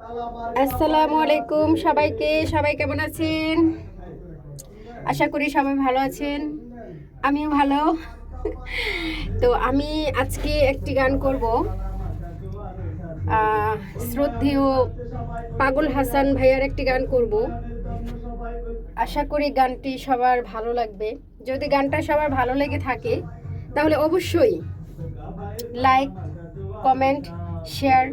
আসসালামু আলাইকুম সবাইকে, সবাই কেমন আছেন? আশা করি সবাই ভালো আছেন। আমিও ভালো। তো আমি আজকে একটি গান করব। শ্রদ্ধেয় পাগল হাসান ভাইয়ার একটি গান করব। আশা করি গানটি সবার ভালো লাগবে। যদি গানটা সবার ভালো লেগে থাকে, তাহলে অবশ্যই লাইক, কমেন্ট, শেয়ার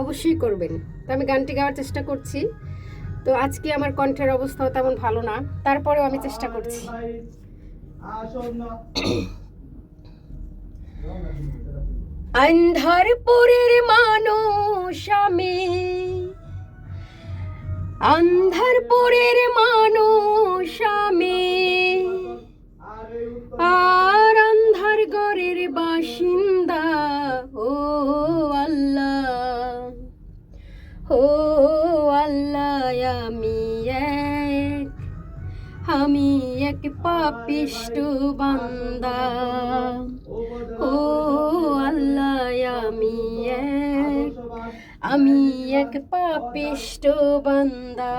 অবশ্যই করবেন। তো আমি গানটি গাওয়ার চেষ্টা করছি। তো আজকে আমার কণ্ঠের অবস্থাও তেমন ভালো না, তারপরেও আমি চেষ্টা করছি। আন্ধারপুরের মানুষ আমি, আন্ধারপুরের মানুষ আমি। আর আল্লাহ আমি এক আমি এক পাপিষ্ট বান্দা ও আল্লাহ আমি এক আমি এক পাপিষ্ট বান্দা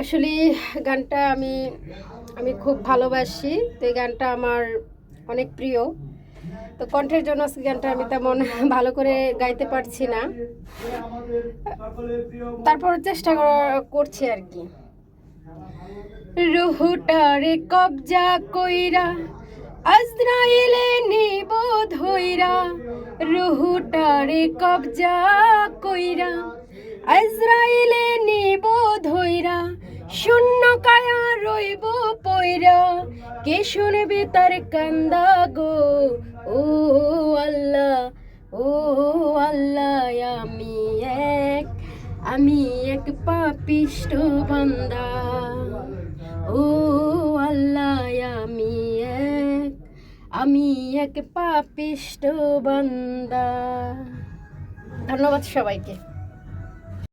আসলে গানটা আমি আমি খুব ভালোবাসি। তো এই গানটা আমার অনেক প্রিয়। তো কণ্ঠের জন্য গানটা আমি তেমন ভালো করে গাইতে পারছি না। তারপর চেষ্টা করছি আর কি। রুহুটারে কবজা কইরা, আজরাইলে নিব ধইরা। রুহুটারে কবজা কইরা, আজরাইলে নিব ধইরা। শূন্য কায়া কে শুনবে তার কান্দা গো ও আল্লাহ ও আল্লাহ, আমি এক আমি এক পাপিষ্ট বান্দা। ও আল্লাহ, আমি এক আমি এক পাপিষ্ট বান্দা। ধন্যবাদ সবাইকে।